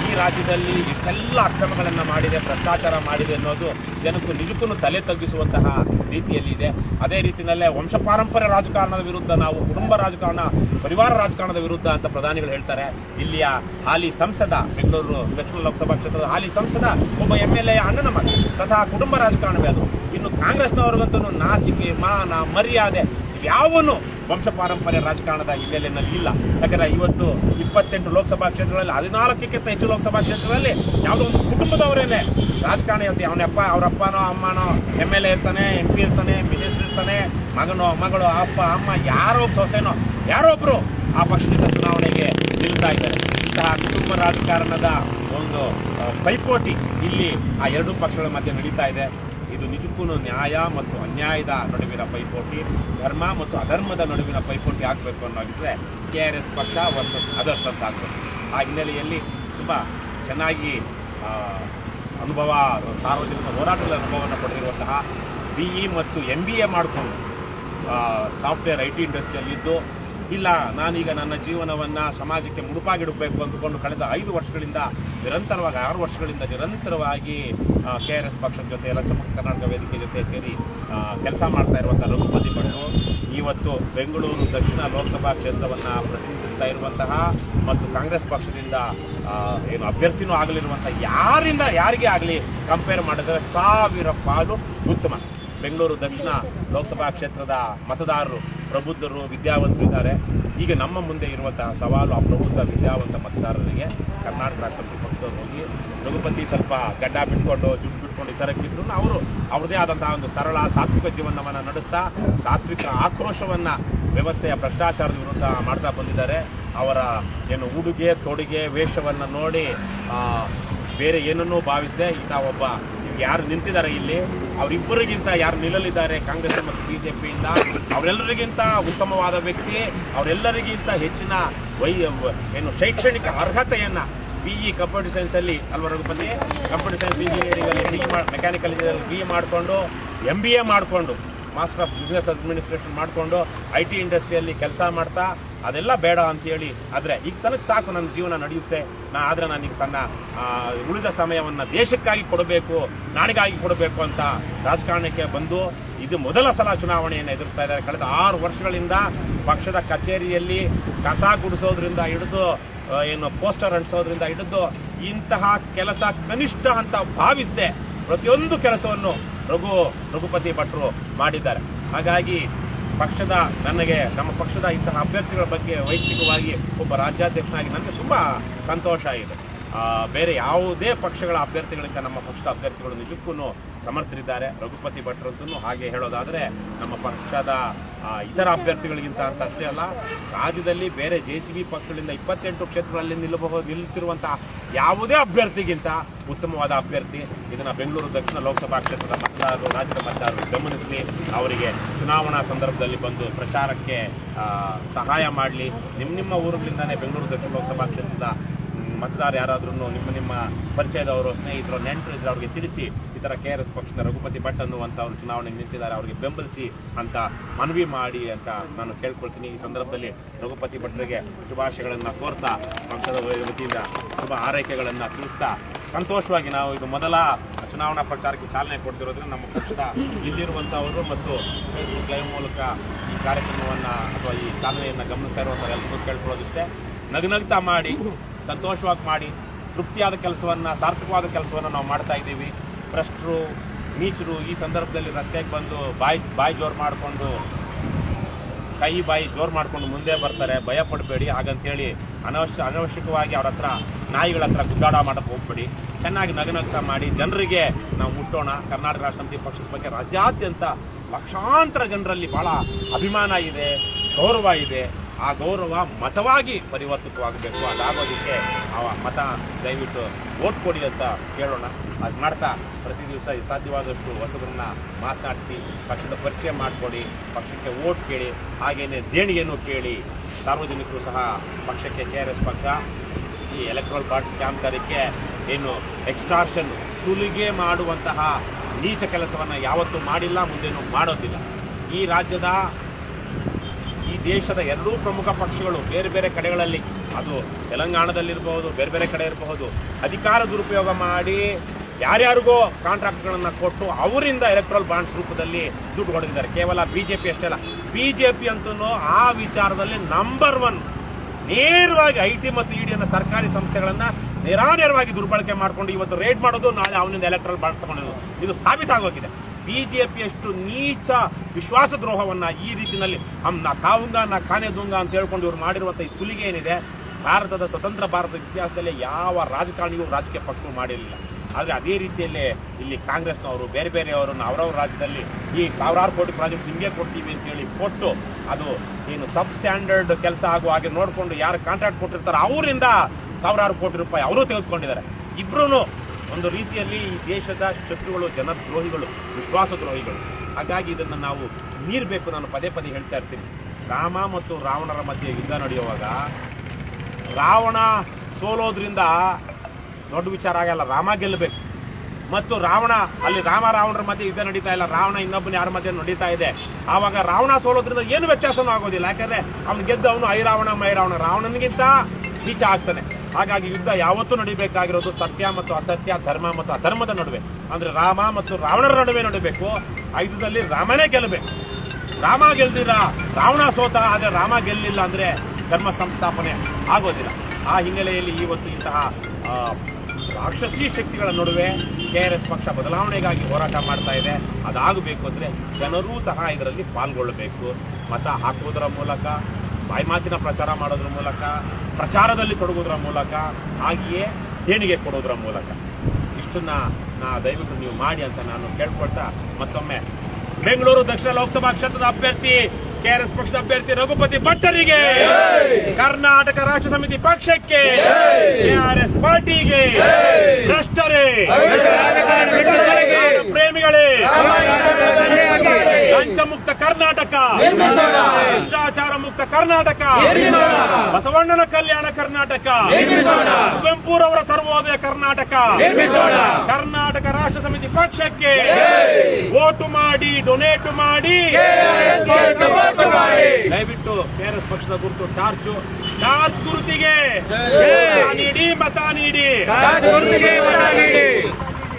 ಈ ರಾಜ್ಯದಲ್ಲಿ ಇಷ್ಟೆಲ್ಲ ಅಕ್ರಮಗಳನ್ನು ಮಾಡಿದೆ, ಭ್ರಷ್ಟಾಚಾರ ಮಾಡಿದೆ ಅನ್ನೋದು ಜನಕ್ಕೂ ನಿಜಕ್ಕೂ ತಲೆ ತಗ್ಗಿಸುವಂತಹ ರೀತಿಯಲ್ಲಿ ಇದೆ. ಅದೇ ರೀತಿಯಲ್ಲೇ ವಂಶ ಪಾರಂಪರ್ಯ ರಾಜಕಾರಣದ ವಿರುದ್ಧ ನಾವು ಕುಟುಂಬ ರಾಜಕಾರಣ, ಪರಿವಾರ ರಾಜಕಾರಣದ ವಿರುದ್ಧ ಅಂತ ಪ್ರಧಾನಿಗಳು ಹೇಳ್ತಾರೆ. ಇಲ್ಲಿಯ ಹಾಲಿ ಸಂಸದ, ಬೆಂಗಳೂರು ದಕ್ಷಿಣ ಲೋಕಸಭಾ ಕ್ಷೇತ್ರದ ಹಾಲಿ ಸಂಸದ ಒಬ್ಬ ಎಂ ಎಲ್ ಎ ಅಣ್ಣನ ಮಗ. ಸ್ವತಃ ಕುಟುಂಬ ರಾಜಕಾರಣವೇ ಅದು. ಇನ್ನು ಕಾಂಗ್ರೆಸ್ನವ್ರಿಗಂತೂ ನಾಚಿಕೆ, ಮಾನ, ಮರ್ಯಾದೆ ಯಾವನು ವಂಶ ಪಾರಂಪರ್ಯ ರಾಜಕಾರಣದ ಹಿನ್ನೆಲೆಯಲ್ಲಿ ಇಲ್ಲ ಯಾಕಂದ್ರೆ ಇವತ್ತು ಇಪ್ಪತ್ತೆಂಟು ಲೋಕಸಭಾ ಕ್ಷೇತ್ರಗಳಲ್ಲಿ, ಹದಿನಾಲ್ಕಕ್ಕಿಂತ ಹೆಚ್ಚು ಲೋಕಸಭಾ ಕ್ಷೇತ್ರಗಳಲ್ಲಿ ಯಾವುದೋ ಒಂದು ಕುಟುಂಬದವರೇನೆ ರಾಜಕಾರಣಿ ಅಂತ. ಅವನಪ್ಪ ಅವರಪ್ಪನೋ ಅಮ್ಮನೋ ಎಂ ಎಲ್ ಎ ಇರ್ತಾನೆ ಎಂ ಪಿ ಇರ್ತಾನೆ ಮಿನಿಸ್ಟರ್ ಇರ್ತಾನೆ, ಮಗನೋ ಮಗಳು ಅಪ್ಪ, ಅಮ್ಮ, ಯಾರೋ ಸೊಸೆನೋ, ಯಾರೋ ಒಬ್ಬರು ಆ ಪಕ್ಷದಿಂದ ಚುನಾವಣೆಗೆ ನಿಲ್ತಾ ಇದ್ದಾರೆ. ಇಂತಹ ಕುಟುಂಬ ರಾಜಕಾರಣದ ಒಂದು ಪೈಪೋಟಿ ಇಲ್ಲಿ ಆ ಎರಡೂ ಪಕ್ಷಗಳ ಮಧ್ಯೆ ನಡೀತಾ ಇದೆ. ಇದು ನಿಜಕ್ಕೂ ನ್ಯಾಯ ಮತ್ತು ಅನ್ಯಾಯದ ನಡುವಿನ ಪೈಪೋಟಿ, ಧರ್ಮ ಮತ್ತು ಅಧರ್ಮದ ನಡುವಿನ ಪೈಪೋಟಿ ಆಗಬೇಕು ಅನ್ನೋದಿದ್ರೆ ಕೆ ಆರ್ ಎಸ್ ಪಕ್ಷ ವರ್ಸಸ್ ಅದರ್ಸ್ ಅಂತ ಆಗಬೇಕು. ಆ ಹಿನ್ನೆಲೆಯಲ್ಲಿ ತುಂಬ ಚೆನ್ನಾಗಿ ಅನುಭವ, ಸಾರ್ವಜನಿಕ ಹೋರಾಟದ ಅನುಭವವನ್ನು ಪಡೆದಿರುವಂತಹ ಬಿ ಇ ಮತ್ತು ಎಂ ಬಿ ಎ ಮಾಡಿಕೊಂಡು ಸಾಫ್ಟ್ವೇರ್ ಐ ಟಿ ಇಂಡಸ್ಟ್ರಿಯಲ್ಲಿದ್ದು ಇಲ್ಲ, ನಾನೀಗ ನನ್ನ ಜೀವನವನ್ನು ಸಮಾಜಕ್ಕೆ ಮುಡುಪಾಗಿಡಬೇಕು ಅಂದುಕೊಂಡು ಕಳೆದ ಐದು ವರ್ಷಗಳಿಂದ, ನಿರಂತರವಾಗಿ, ಆರು ವರ್ಷಗಳಿಂದ ನಿರಂತರವಾಗಿ ಕೆ ಆರ್ ಎಸ್ ಪಕ್ಷದ ಜೊತೆ, ಲಕ್ಷಮುಖ ಕರ್ನಾಟಕ ವೇದಿಕೆ ಜೊತೆ ಸೇರಿ ಕೆಲಸ ಮಾಡ್ತಾ ಇರುವಂಥ ಲಘುಪತಿ ಭಟ್ರು ಇವತ್ತು ಬೆಂಗಳೂರು ದಕ್ಷಿಣ ಲೋಕಸಭಾ ಕ್ಷೇತ್ರವನ್ನು ಪ್ರತಿನಿಧಿಸ್ತಾ ಇರುವಂತಹ ಮತ್ತು ಕಾಂಗ್ರೆಸ್ ಪಕ್ಷದಿಂದ ಏನು ಅಭ್ಯರ್ಥಿನೂ ಆಗಲಿರುವಂಥ ಯಾರಿಂದ, ಯಾರಿಗೆ ಆಗಲಿ ಕಂಪೇರ್ ಮಾಡಿದ್ರೆ ಸಾವಿರ ಪಾಲು ಉತ್ತಮ. ಬೆಂಗಳೂರು ದಕ್ಷಿಣ ಲೋಕಸಭಾ ಕ್ಷೇತ್ರದ ಮತದಾರರು ಪ್ರಬುದ್ಧರು, ವಿದ್ಯಾವಂತರು ಇದ್ದಾರೆ. ಈಗ ನಮ್ಮ ಮುಂದೆ ಇರುವಂತಹ ಸವಾಲು ಆ ಪ್ರಬುದ್ಧ, ವಿದ್ಯಾವಂತ ಮತದಾರರಿಗೆ ಕರ್ನಾಟಕ ರಾಷ್ಟ್ರ ಸಮಿತಿ ಪಕ್ಷದವ್ರು ಹೋಗಿ ರಘುಪತಿ ಸ್ವಲ್ಪ ಗಡ್ಡ ಬಿಟ್ಕೊಂಡು ಜುಟ್ಟು ಬಿಟ್ಕೊಂಡು ಇತರಕ್ಕಿದ್ರು ಅವರು ಅವ್ರದೇ ಆದಂತಹ ಒಂದು ಸರಳ ಸಾತ್ವಿಕ ಜೀವನವನ್ನು ನಡೆಸ್ತಾ, ಸಾತ್ವಿಕ ಆಕ್ರೋಶವನ್ನು ವ್ಯವಸ್ಥೆಯ ಭ್ರಷ್ಟಾಚಾರದ ವಿರುದ್ಧ ಮಾಡ್ತಾ ಬಂದಿದ್ದಾರೆ. ಅವರ ಏನು ಉಡುಗೆ, ತೊಡುಗೆ, ವೇಷವನ್ನು ನೋಡಿ ಬೇರೆ ಏನನ್ನೂ ಭಾವಿಸದೆ ಇಂಥ ಒಬ್ಬ ಯಾರು ನಿಂತಿದ್ದಾರೆ ಇಲ್ಲಿ? ಅವರಿಬ್ಬರಿಗಿಂತ ಯಾರು ನಿಲ್ಲಲಿದ್ದಾರೆ? ಕಾಂಗ್ರೆಸ್ ಮತ್ತು ಬಿಜೆಪಿಯಿಂದ. ಅವರೆಲ್ಲರಿಗಿಂತ ಉತ್ತಮವಾದ ವ್ಯಕ್ತಿ, ಅವರೆಲ್ಲರಿಗಿಂತ ಹೆಚ್ಚಿನ ವೈ ಏನು ಶೈಕ್ಷಣಿಕ ಅರ್ಹತೆಯನ್ನ ಬಿ ಇ ಕಂಪ್ಯೂಟರ್ ಸೈನ್ಸ್ ಅಲ್ಲಿ ಅಲ್ವಾ ರಘುಪತಿ ಕಂಪ್ಯೂಟರ್ ಸೈನ್ಸ್ ಇಂಜಿನಿಯರಿಂಗ್ ಅಲ್ಲಿ B mechanical engineering B A ಮಾಡಿಕೊಂಡು ಎಂ ಬಿ ಎ ಮಾಡಿಕೊಂಡು ಮಾಸ್ಟರ್ ಆಫ್ ಬಿಸ್ನೆಸ್ ಅಡ್ಮಿನಿಸ್ಟ್ರೇಷನ್ ಮಾಡಿಕೊಂಡು ಐ ಟಿ ಇಂಡಸ್ಟ್ರಿಯಲ್ಲಿ ಕೆಲಸ ಮಾಡ್ತಾ ಅದೆಲ್ಲ ಬೇಡ ಅಂತೇಳಿ ಆದರೆ ಈಗ ಸಲಕ್ಕೆ ಸಾಕು ನನ್ನ ಜೀವನ ನಡೆಯುತ್ತೆ. ನಾ ಆದರೆ ಈಗ ಸಣ್ಣ ಉಳಿದ ಸಮಯವನ್ನು ದೇಶಕ್ಕಾಗಿ ಕೊಡಬೇಕು, ನಾಡಿಗಾಗಿ ಕೊಡಬೇಕು ಅಂತ ರಾಜಕಾರಣಕ್ಕೆ ಬಂದು ಇದು ಮೊದಲ ಸಲ ಚುನಾವಣೆಯನ್ನು ಎದುರಿಸ್ತಾ ಇದ್ದಾರೆ. ಕಳೆದ ಆರು ವರ್ಷಗಳಿಂದ ಪಕ್ಷದ ಕಚೇರಿಯಲ್ಲಿ ಕಸ ಗುಡಿಸೋದ್ರಿಂದ ಹಿಡಿದು ಏನು ಪೋಸ್ಟರ್ ಅಂಟಿಸೋದ್ರಿಂದ ಹಿಡಿದು ಇಂತಹ ಕೆಲಸ ಕನಿಷ್ಠ ಅಂತ ಭಾವಿಸದೆ ಪ್ರತಿಯೊಂದು ಕೆಲಸವನ್ನು ರಘು ರಘುಪತಿ ಭಟ್ರು ಮಾಡಿದ್ದಾರೆ. ಹಾಗಾಗಿ ಪಕ್ಷದ ನನಗೆ ನಮ್ಮ ಪಕ್ಷದ ಇಂತಹ ಅಭ್ಯರ್ಥಿಗಳ ಬಗ್ಗೆ ವೈಯಕ್ತಿಕವಾಗಿ ಒಬ್ಬ ರಾಜ್ಯಾಧ್ಯಕ್ಷನಾಗಿ ನನಗೆ ತುಂಬ ಸಂತೋಷ ಇದೆ ಬೇರೆ ಯಾವುದೇ ಪಕ್ಷಗಳ ಅಭ್ಯರ್ಥಿಗಳಿಂದ ನಮ್ಮ ಪಕ್ಷದ ಅಭ್ಯರ್ಥಿಗಳು ನಿಜಕ್ಕೂ ಸಮರ್ಥರಿದ್ದಾರೆ. ರಘುಪತಿ ಭಟ್ರಂತೂ ಹಾಗೆ ಹೇಳೋದಾದರೆ ನಮ್ಮ ಪಕ್ಷದ ಇತರ ಅಭ್ಯರ್ಥಿಗಳಿಗಿಂತ ಅಂತ ಅಷ್ಟೇ ಅಲ್ಲ, ರಾಜ್ಯದಲ್ಲಿ ಬೇರೆ ಜೆ ಸಿ ಬಿ ಪಕ್ಷಗಳಿಂದ ಇಪ್ಪತ್ತೆಂಟು ಕ್ಷೇತ್ರಗಳಲ್ಲಿ ನಿಲ್ಲಬಹುದು ನಿಲ್ಲುತ್ತಿರುವಂತಹ ಯಾವುದೇ ಅಭ್ಯರ್ಥಿಗಿಂತ ಉತ್ತಮವಾದ ಅಭ್ಯರ್ಥಿ ಇದನ್ನು ಬೆಂಗಳೂರು ದಕ್ಷಿಣ ಲೋಕಸಭಾ ಕ್ಷೇತ್ರದ ಮತದಾರರು, ರಾಜ್ಯದ ಮತದಾರರು ಗಮನಿಸಲಿ. ಅವರಿಗೆ ಚುನಾವಣಾ ಸಂದರ್ಭದಲ್ಲಿ ಬಂದು ಪ್ರಚಾರಕ್ಕೆ ಸಹಾಯ ಮಾಡಲಿ. ನಿಮ್ಮ ನಿಮ್ಮ ಊರುಗಳಿಂದಲೇ ಬೆಂಗಳೂರು ದಕ್ಷಿಣ ಲೋಕಸಭಾ ಕ್ಷೇತ್ರದ ಮತದಾರ ಯಾರಾದ್ರೂ ನಿಮ್ಮ ನಿಮ್ಮ ಪರಿಚಯದವರು, ಸ್ನೇಹಿತರು, ನೆಂಟರು ಇದ್ರೆ ಅವ್ರಿಗೆ ತಿಳಿಸಿ ಈ ಥರ ಕೆ ಆರ್ ಎಸ್ ಪಕ್ಷದ ರಘುಪತಿ ಭಟ್ ಅನ್ನುವಂಥವ್ರು ಚುನಾವಣೆಗೆ ನಿಂತಿದ್ದಾರೆ, ಅವರಿಗೆ ಬೆಂಬಲಿಸಿ ಅಂತ ಮನವಿ ಮಾಡಿ ಅಂತ ನಾನು ಕೇಳ್ಕೊಳ್ತೀನಿ. ಈ ಸಂದರ್ಭದಲ್ಲಿ ರಘುಪತಿ ಭಟ್ರಿಗೆ ಶುಭಾಶಯಗಳನ್ನು ಕೋರ್ತಾ, ಪಕ್ಷದ ವತಿಯಿಂದ ಶುಭ ಆರೈಕೆಗಳನ್ನು ತಿಳಿಸ್ತಾ, ಸಂತೋಷವಾಗಿ ನಾವು ಇದು ಮೊದಲ ಚುನಾವಣಾ ಪ್ರಚಾರಕ್ಕೆ ಚಾಲನೆ ಕೊಡ್ತಿರೋದ್ರಿಂದ ನಮ್ಮ ಪಕ್ಷದ ಇಲ್ಲಿರುವಂಥವರು ಮತ್ತು ಫೇಸ್ಬುಕ್ ಲೈವ್ ಮೂಲಕ ಈ ಕಾರ್ಯಕ್ರಮವನ್ನು ಅಥವಾ ಈ ಚಾಲನೆಯನ್ನು ಗಮನಿಸ್ತಾ ಇರುವಂಥ ಎಲ್ಲರಿಗೂ ಕೇಳ್ಕೊಳ್ಳೋದಿಷ್ಟೇ. ನಗುನಗ್ತಾ ಮಾಡಿ. ಸಂತೋಷವಾಗಿ ಮಾಡಿ ತೃಪ್ತಿಯಾದ ಕೆಲಸವನ್ನು, ಸಾರ್ಥಕವಾದ ಕೆಲಸವನ್ನು ನಾವು ಮಾಡ್ತಾ ಇದ್ದೀವಿ. ಭ್ರಷ್ಟರು, ನೀಚರು ಈ ಸಂದರ್ಭದಲ್ಲಿ ರಸ್ತೆಗೆ ಬಂದು ಬಾಯಿ ಬಾಯಿ ಜೋರು ಮಾಡಿಕೊಂಡು, ಕೈ, ಬಾಯಿ ಜೋರು ಮಾಡಿಕೊಂಡು ಮುಂದೆ ಬರ್ತಾರೆ. ಭಯ ಪಡಬೇಡಿ. ಹಾಗಂತೇಳಿ ಅನವಶ್ಯ, ಅನವಶ್ಯಕವಾಗಿ ಅವ್ರ ಹತ್ರ, ನಾಯಿಗಳ ಹತ್ರ ಗುಡ್ಡಾಡ ಮಾಡಕ್ಕೆ ಹೋಗ್ಬೇಡಿ. ಚೆನ್ನಾಗಿ ನಗನಗ್ತ ಮಾಡಿ ಜನರಿಗೆ ನಾವು ಮುಟ್ಟೋಣ. ಕರ್ನಾಟಕ ರಾಷ್ಟ್ರ ಪಕ್ಷದ ಬಗ್ಗೆ ರಾಜ್ಯಾದ್ಯಂತ ಲಕ್ಷಾಂತರ ಜನರಲ್ಲಿ ಭಾಳ ಅಭಿಮಾನ ಇದೆ, ಗೌರವ ಇದೆ. ಆ ಗೌರವ ಮತವಾಗಿ ಪರಿವರ್ತಿತವಾಗಬೇಕು ಅದಾಗೋದಕ್ಕೆ ಆ ಮತ ದಯವಿಟ್ಟು ಓಟ್ ಕೊಡಿ ಅಂತ ಕೇಳೋಣ ಅದು ಮಾಡ್ತಾ ಪ್ರತಿ ದಿವಸ ಈ ಸಾಧ್ಯವಾದಷ್ಟು ಹೊಸಬರನ್ನ ಮಾತನಾಡಿಸಿ, ಪಕ್ಷದ ಪರಿಚಯ ಮಾಡಿಕೊಡಿ ಪಕ್ಷಕ್ಕೆ ಓಟ್ ಕೇಳಿ, ಹಾಗೇನೆ ದೇಣಿಗೆಯನ್ನು ಕೇಳಿ, ಸಾರ್ವಜನಿಕರು ಸಹ ಪಕ್ಷಕ್ಕೆ ಕೆ ಆರ್ ಎಸ್ ಪಕ್ಷ ಈ ಎಲೆಕ್ಟ್ರಲ್ ಕಾರ್ಡ್ ಸ್ಕ್ಯಾಮ್ ತರಕ್ಕೆ ಏನು ಎಕ್ಸ್ಟಾರ್ಷನ್ ಸುಲಿಗೆ ಮಾಡುವಂತಹ ನೀಚ ಕೆಲಸವನ್ನು ಯಾವತ್ತೂ ಮಾಡಿಲ್ಲ, ಮುಂದೇನು ಮಾಡೋದಿಲ್ಲ. ಈ ರಾಜ್ಯದ ಈ ದೇಶದ ಎರಡೂ ಪ್ರಮುಖ ಪಕ್ಷಗಳು ಬೇರೆ ಬೇರೆ ಕಡೆಗಳಲ್ಲಿ, ಅದು ತೆಲಂಗಾಣದಲ್ಲಿರಬಹುದು, ಬೇರೆ ಬೇರೆ ಕಡೆ ಇರಬಹುದು, ಅಧಿಕಾರ ದುರುಪಯೋಗ ಮಾಡಿ ಯಾರ್ಯಾರಿಗೋ ಕಾಂಟ್ರಾಕ್ಟ್ಗಳನ್ನು ಕೊಟ್ಟು ಅವರಿಂದ ಎಲೆಕ್ಟ್ರಲ್ ಬಾಂಡ್ಸ್ ರೂಪದಲ್ಲಿ ದುಡ್ಡು ಹೊಡೆದಿದ್ದಾರೆ. ಕೇವಲ ಬಿ ಜೆ ಪಿ ಅಷ್ಟೇ ಅಲ್ಲ ಬಿ ಜೆ ಪಿ ಅಂತೂ ಆ ವಿಚಾರದಲ್ಲಿ ನಂಬರ್ ಒನ್ ನೇರವಾಗಿ ಐ ಟಿ ಮತ್ತು ಇಡಿ ಅನ್ನೋ ಸರ್ಕಾರಿ ಸಂಸ್ಥೆಗಳನ್ನ ನೇರಾನೇರವಾಗಿ ದುರ್ಬಳಕೆ ಮಾಡಿಕೊಂಡು ಇವತ್ತು ರೇಡ್ ಮಾಡೋದು ನಾಳೆ ಅವನಿಂದ ಎಲೆಕ್ಟ್ರಲ್ ಬಾಂಡ್ ತಗೊಂಡಿದ್ದು ಇದು ಸಾಬೀತಾಗೋಗಿದೆ. ಬಿಜೆಪಿಯಷ್ಟು ನೀಚ ವಿಶ್ವಾಸ ದ್ರೋಹವನ್ನ ಈ ರೀತಿಯಲ್ಲಿ ಹಮ್ ನಾ ಕಾವುಂಗ, ನಾ ಖಾನೆ ದುಂಗ ಅಂತ ಹೇಳ್ಕೊಂಡು ಇವ್ರು ಮಾಡಿರುವಂಥ ಈ ಸುಲಿಗೆ ಏನಿದೆ, ಭಾರತದ ಸ್ವತಂತ್ರ ಭಾರತದ ಇತಿಹಾಸದಲ್ಲಿ ಯಾವ ರಾಜಕಾರಣಿಯೂ ರಾಜಕೀಯ ಪಕ್ಷವೂ ಮಾಡಿರಲಿಲ್ಲ. ಆದರೆ ಅದೇ ರೀತಿಯಲ್ಲಿ ಇಲ್ಲಿ ಕಾಂಗ್ರೆಸ್ನವರು, ಬೇರೆ ಬೇರೆಯವರನ್ನು ಅವರವ್ರ ರಾಜ್ಯದಲ್ಲಿ ಈ ಸಾವಿರಾರು ಕೋಟಿ ಪ್ರಾಜೆಕ್ಟ್ ನಿಮಗೆ ಕೊಡ್ತೀವಿ ಅಂತ ಹೇಳಿ ಕೊಟ್ಟು ಅದು ಏನು ಸಬ್ ಸ್ಟ್ಯಾಂಡರ್ಡ್ ಕೆಲಸ ಆಗುವ ಹಾಗೆ ನೋಡಿಕೊಂಡು ಯಾರು ಕಾಂಟ್ರಾಕ್ಟ್ ಕೊಟ್ಟಿರ್ತಾರೋ ಅವರಿಂದ ಸಾವಿರಾರು ಕೋಟಿ ರೂಪಾಯಿ ಅವರು ತೆಗೆದುಕೊಂಡಿದ್ದಾರೆ. ಇಬ್ರು ಒಂದು ರೀತಿಯಲ್ಲಿ ಈ ದೇಶದ ಶತ್ರುಗಳು, ಜನದ್ರೋಹಿಗಳು, ವಿಶ್ವಾಸದ್ರೋಹಿಗಳು. ಹಾಗಾಗಿ ಇದನ್ನು ನಾವು ಮೀರಬೇಕು ನಾನು ಪದೇ ಪದೇ ಹೇಳ್ತಾ ಇರ್ತೀನಿ. ರಾಮ ಮತ್ತು ರಾವಣರ ಮಧ್ಯೆ ಯುದ್ಧ ನಡೆಯುವಾಗ ರಾವಣ ಸೋಲೋದ್ರಿಂದ ದೊಡ್ಡ ವಿಚಾರ ಆಗಲ್ಲ, ರಾಮ ಗೆಲ್ಲಬೇಕು. ಮತ್ತು ರಾವಣ, ಅಲ್ಲಿ ರಾಮ ರಾವಣರ ಮಧ್ಯೆ ಯುದ್ಧ ನಡೀತಾ ಇಲ್ಲ, ರಾವಣ ಇನ್ನೊಬ್ಬನ ಯಾರ ಮಧ್ಯೆ ನಡೀತಾ ಇದೆ. ಆವಾಗ ರಾವಣ ಸೋಲೋದ್ರಿಂದ ಏನು ವ್ಯತ್ಯಾಸನೂ ಆಗೋದಿಲ್ಲ. ಯಾಕಂದ್ರೆ ಅವನು ಗೆದ್ದು ಅವನು ಐರಾವಣ ರಾವಣ ಮೈ ರಾವಣ ರಾವಣನಿಗಿಂತ ಈಚೆ ಆಗ್ತಾನೆ. ಹಾಗಾಗಿ ಯುದ್ಧ ಯಾವತ್ತೂ ನಡಿಬೇಕಾಗಿರೋದು ಸತ್ಯ ಮತ್ತು ಅಸತ್ಯ, ಧರ್ಮ ಮತ್ತು ಅಧರ್ಮದ ನಡುವೆ. ಅಂದ್ರೆ ರಾಮ ಮತ್ತು ರಾವಣರ ನಡುವೆ ನಡಬೇಕು. ಐದುದಲ್ಲಿ ರಾಮನೇ ಗೆಲ್ಲಬೇಕು. ರಾಮ ಗೆಲ್ದಿರ ರಾವಣ ಸೋತ, ಆದರೆ ರಾಮ ಗೆಲ್ಲಿಲ್ಲ ಅಂದ್ರೆ ಧರ್ಮ ಸಂಸ್ಥಾಪನೆ ಆಗೋದಿಲ್ಲ. ಆ ಹಿನ್ನೆಲೆಯಲ್ಲಿ ಇವತ್ತು ಇಂತಹ ರಾಕ್ಷಸಿ ಶಕ್ತಿಗಳ ನಡುವೆ ಕೆ ಆರ್ ಎಸ್ ಪಕ್ಷ ಬದಲಾವಣೆಗಾಗಿ ಹೋರಾಟ ಮಾಡ್ತಾ ಇದೆ. ಅದಾಗಬೇಕು ಅಂದರೆ ಜನರೂ ಸಹ ಇದರಲ್ಲಿ ಪಾಲ್ಗೊಳ್ಳಬೇಕು. ಮತ ಹಾಕುವುದರ ಮೂಲಕ ಬಾಯಿ ಮಾತಿನ ಪ್ರಚಾರ ಮಾಡೋದ್ರ ಮೂಲಕ, ಪ್ರಚಾರದಲ್ಲಿ ತೊಡಗೋದ್ರ ಮೂಲಕ, ಹಾಗೆಯೇ ದೇಣಿಗೆ ಕೊಡೋದ್ರ ಮೂಲಕ. ಇಷ್ಟನ್ನ ನಾ ದಯವಿಟ್ಟು ನೀವು ಮಾಡಿ ಅಂತ ನಾನು ಕೇಳ್ಕೊಳ್ತಾ ಮತ್ತೊಮ್ಮೆ. ಬೆಂಗಳೂರು ದಕ್ಷಿಣ ಲೋಕಸಭಾ ಕ್ಷೇತ್ರದ ಅಭ್ಯರ್ಥಿ ಕೆಆರ್ಎಸ್ ಪಕ್ಷದ ಅಭ್ಯರ್ಥಿ ರಘುಪತಿ ಭಟ್ಟರಿಗೆ. ಕರ್ನಾಟಕ ರಾಷ್ಟ್ರ ಸಮಿತಿ ಪಕ್ಷಕ್ಕೆ. ಕೆಆರ್ಎಸ್ ಪಾರ್ಟಿಗೆ. ಭ್ರಷ್ಟರೇ. ಪ್ರೇಮಿಗಳೇ. ಮುಕ್ತ ಕರ್ನಾಟಕ. ಭ್ರಷ್ಟಾಚಾರ ಮುಕ್ತ ಕರ್ನಾಟಕ. ಬಸವಣ್ಣನ ಕಲ್ಯಾಣ ಕರ್ನಾಟಕ. ಕುವೆಂಪುರವರ ಸರ್ವೋದಯ ಕರ್ನಾಟಕ. ಕರ್ನಾಟಕ ರಾಷ್ಟ್ರ ಸಮಿತಿ ಪಕ್ಷಕ್ಕೆ. ವೋಟು ಮಾಡಿ ಡೊನೇಟ್ ಮಾಡಿ. ದಯವಿಟ್ಟು ಕೆಆರ್ಎಸ್ ಪಕ್ಷದ ಗುರುತು ಟಾರ್ಚ್. ಟಾರ್ಚ್ ಗುರುತಿಗೆ. ಮತ ನೀಡಿ ಮತ ನೀಡಿ.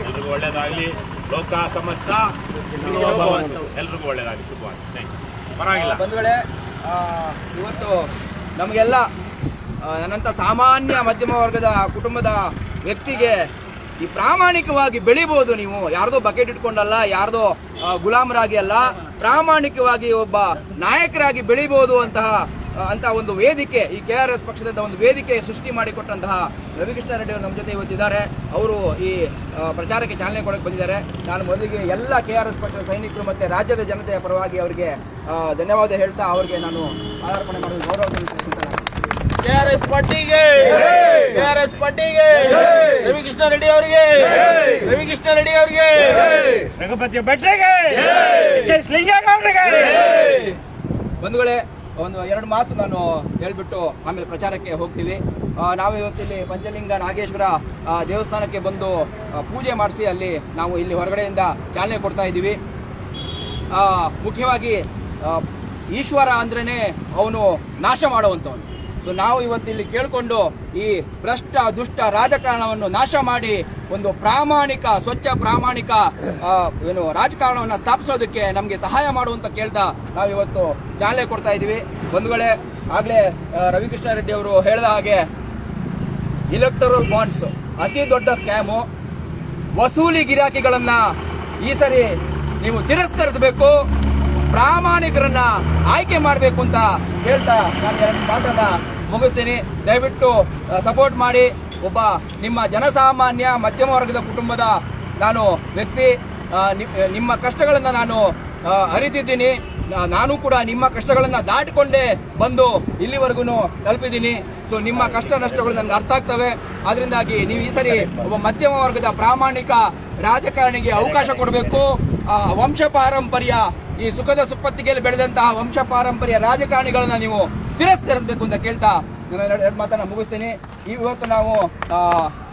ಎಲ್ರಿಗೂ ಒಳ್ಳೇದಾಗ್ಲಿ. ಲೋಕ ಸಮಸ್ತ. ಎಲ್ರಿಗೂ ಒಳ್ಳೇದಾಗಲಿ. ಶುಭವಾಗಿ ಥ್ಯಾಂಕ್ ಯು ಪರವಾಗಿಲ್ಲ. ಬಂಧುಗಳೇ ಇವತ್ತು ನಮಗೆಲ್ಲ ನನ್ನಂಥ ಸಾಮಾನ್ಯ ಮಧ್ಯಮ ವರ್ಗದ ಕುಟುಂಬದ ವ್ಯಕ್ತಿಗೆ ಈ ಪ್ರಾಮಾಣಿಕವಾಗಿ ಬೆಳಿಬೋದು ನೀವು. ಯಾರ್ದೋ ಬಕೆಟ್ ಇಟ್ಕೊಂಡಲ್ಲ ಯಾರ್ದೋ ಗುಲಾಮರಾಗಿ ಅಲ್ಲ, ಪ್ರಾಮಾಣಿಕವಾಗಿ ಒಬ್ಬ ನಾಯಕರಾಗಿ ಬೆಳಿಬಹುದು ಅಂತಹ ಅಂತ ಒಂದು ವೇದಿಕೆ, ಈ ಕೆ ಆರ್ ಎಸ್ ಪಕ್ಷದಿಂದ ಒಂದು ವೇದಿಕೆ ಸೃಷ್ಟಿ ಮಾಡಿಕೊಟ್ಟಂತಹ ರವಿಕೃಷ್ಣ ರೆಡ್ಡಿ ಅವರು ನಮ್ಮ ಜೊತೆ ಇವತ್ತಿದ್ದಾರೆ ಅವರು ಈ ಪ್ರಚಾರಕ್ಕೆ ಚಾಲನೆ ಕೊಡಕ್ಕೆ ಬಂದಿದ್ದಾರೆ ನಾನು ಮೊದಲಿಗೆ ಎಲ್ಲ ಕೆ ಆರ್ ಎಸ್ ಪಕ್ಷದ ಸೈನಿಕರು ಮತ್ತೆ ರಾಜ್ಯದ ಜನತೆಯ ಪರವಾಗಿ ಅವರಿಗೆ ಧನ್ಯವಾದ ಹೇಳ್ತಾ ಅವರಿಗೆ ನಾನು ಪಾದಾರ್ಪಣೆ ಮಾಡಲು ಗೌರವ. ಕೆಆರ್ಎಸ್ ಪಾರ್ಟಿಗೆ ಕೆಆರ್ಎಸ್ ಪಾರ್ಟಿಗೆ ರವಿಕೃಷ್ಣ ರೆಡ್ಡಿ ಅವರಿಗೆ. ರವಿಕೃಷ್ಣ ರೆಡ್ಡಿ ಅವರಿಗೆ. ರಘುಪತಿ ಭಟ್ರಿಗೆ. ಬಂಧುಗಳೇ ಒಂದು ಎರಡು ಮಾತು ನಾನು ಹೇಳ್ಬಿಟ್ಟು ಆಮೇಲೆ ಪ್ರಚಾರಕ್ಕೆ ಹೋಗ್ತೀವಿ. ನಾವು ಇವತ್ತಿಲ್ಲಿ ಪಂಚಲಿಂಗ ನಾಗೇಶ್ವರ ದೇವಸ್ಥಾನಕ್ಕೆ ಬಂದು ಪೂಜೆ ಮಾಡಿಸಿ ಅಲ್ಲಿ ನಾವು ಇಲ್ಲಿ ಹೊರಗಡೆಯಿಂದ ಚಾಲನೆ ಕೊಡ್ತಾ ಇದ್ದೀವಿ. ಆ, ಮುಖ್ಯವಾಗಿ ಈಶ್ವರ ಅಂದ್ರೇ ಅವನು ನಾಶ ಮಾಡುವಂಥವನು. ಸೊ ನಾವು ಇವತ್ತಿಲ್ಲಿ ಕೇಳಿಕೊಂಡು ಈ ಭ್ರಷ್ಟ, ದುಷ್ಟ ರಾಜಕಾರಣವನ್ನು ನಾಶ ಮಾಡಿ ಒಂದು ಪ್ರಾಮಾಣಿಕ, ಸ್ವಚ್ಛ ಪ್ರಾಮಾಣಿಕ ಏನು ರಾಜಕಾರಣವನ್ನು ಸ್ಥಾಪಿಸೋದಕ್ಕೆ ನಮಗೆ ಸಹಾಯ ಮಾಡುವಂತ ಕೇಳ್ತಾ ನಾವು ಇವತ್ತು ಚಾಲನೆ ಕೊಡ್ತಾ ಇದ್ದೀವಿ ಬಂಧುಗಳೇ, ಆಗ್ಲೇ ರವಿಕೃಷ್ಣ ರೆಡ್ಡಿ ಅವರು ಹೇಳಿದ ಹಾಗೆ ಇಲೆಕ್ಟ್ರಲ್ ಬಾಂಡ್ಸ್ ಅತಿ ದೊಡ್ಡ ಸ್ಕ್ಯಾಮು ವಸೂಲಿ ಗಿರಾಕಿಗಳನ್ನ ಈ ಸರಿ ನೀವು ತಿರಸ್ಕರಿಸಬೇಕು. ಪ್ರಾಮಾಣಿಕರನ್ನ ಆಯ್ಕೆ ಮಾಡಬೇಕು ಅಂತ ಹೇಳ್ತಾ ನಾನು ಎರಡು ಮಾತನ್ನ ಮುಗಿಸ್ತೀನಿ. ದಯವಿಟ್ಟು ಸಪೋರ್ಟ್ ಮಾಡಿ. ಒಬ್ಬ ನಿಮ್ಮ ಜನಸಾಮಾನ್ಯ ಮಧ್ಯಮ ವರ್ಗದ ಕುಟುಂಬದ ನಾನು ವ್ಯಕ್ತಿ ನಿಮ್ಮ ಕಷ್ಟಗಳನ್ನ ನಾನು ಅರಿತಿದ್ದೀನಿ. ನಾನು ಕೂಡ ನಿಮ್ಮ ಕಷ್ಟಗಳನ್ನ ದಾಟಿಕೊಂಡೇ ಬಂದು ಇಲ್ಲಿವರೆಗೂ ತಲುಪಿದ್ದೀನಿ. ಸೊ ನಿಮ್ಮ ಕಷ್ಟ ನಷ್ಟಗಳು ನನಗೆ ಅರ್ಥ ಆಗ್ತವೆ. ಅದರಿಂದಾಗಿ ನೀವು ಈ ಸರಿ ಒಬ್ಬ ಮಧ್ಯಮ ವರ್ಗದ ಪ್ರಾಮಾಣಿಕ ರಾಜಕಾರಣಿಗೆ ಅವಕಾಶ ಕೊಡಬೇಕು. ವಂಶ ಪಾರಂಪರ್ಯ ಈ ಸುಖದ ಸುಪ್ಪತ್ತಿಗೆಯಲ್ಲಿ ಬೆಳೆದಂತಹ ವಂಶ ಪಾರಂಪರ್ಯ ರಾಜಕಾರಣಿಗಳನ್ನ ನೀವು ತಿರಸ್ಕರಿಸಬೇಕು ಅಂತ ಕೇಳ್ತಾ ಎರಡು ಮಾತನ್ನ ಮುಗಿಸ್ತೀನಿ. ಇವತ್ತು ನಾವು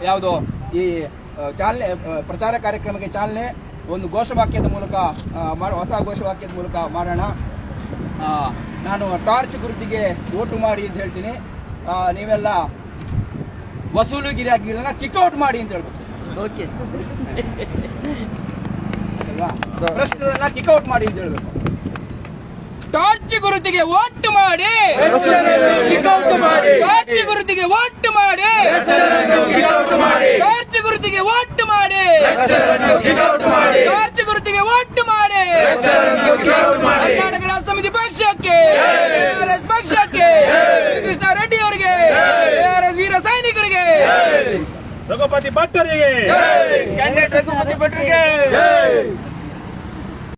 ಯಾವುದು, ಈ ಚಾಲನೆ ಪ್ರಚಾರ ಕಾರ್ಯಕ್ರಮಕ್ಕೆ ಚಾಲನೆ, ಒಂದು ಘೋಷವಾಕ್ಯದ ಮೂಲಕ ಹೊಸ ಘೋಷವಾಕ್ಯದ ಮೂಲಕ ಮಾಡೋಣ. ನಾನು ಟಾರ್ಚ್ ಗುರುತಿಗೆ ಓಟು ಮಾಡಿ ಅಂತ ಹೇಳ್ತೀನಿ. ನೀವೆಲ್ಲ ವಸೂಲು ಗಿರಾಕಿಗಳನ್ನ ಕಿಕ್ಔಟ್ ಮಾಡಿ ಅಂತ ಹೇಳ್ಬೇಕು. ಓಕೆ ಅಲ್ವಾ ಭ್ರಷ್ಟರನ್ನ ಕಿಕ್ಔಟ್ ಮಾಡಿ ಅಂತ ಹೇಳ್ಬೇಕು ಟಾರ್ಚ್ ಗುರುತಿಗೆ ಒಟ್ಟು ಮಾಡಿ. ಟಾರ್ಚ್ ಗುರುತಿಗೆ ಒಟ್ಟು ಮಾಡಿ. ಟಾರ್ಚ್ ಗುರುತಿಗೆ ಒಟ್ಟು ಮಾಡಿ. ಟಾರ್ಚ್ ಗುರುತಿಗೆ ಒಟ್ಟು ಮಾಡಿ. ಕರ್ನಾಟಕ ಸಮಿತಿ ಪಕ್ಷಕ್ಕೆ. ಆರ್ಎಸ್ ಪಕ್ಷಕ್ಕೆ. ಕೃಷ್ಣ ರೆಡ್ಡಿ ಅವರಿಗೆ. ARS ವೀರ ಸೈನಿಕರಿಗೆ. ರಘುಪತಿ ಭಟ್ಟರಿಗೆ ಕ್ಯಾಂಡಿಡೇಟ್ ರಘುಪತಿ ಭಟ್ರಿಗೆ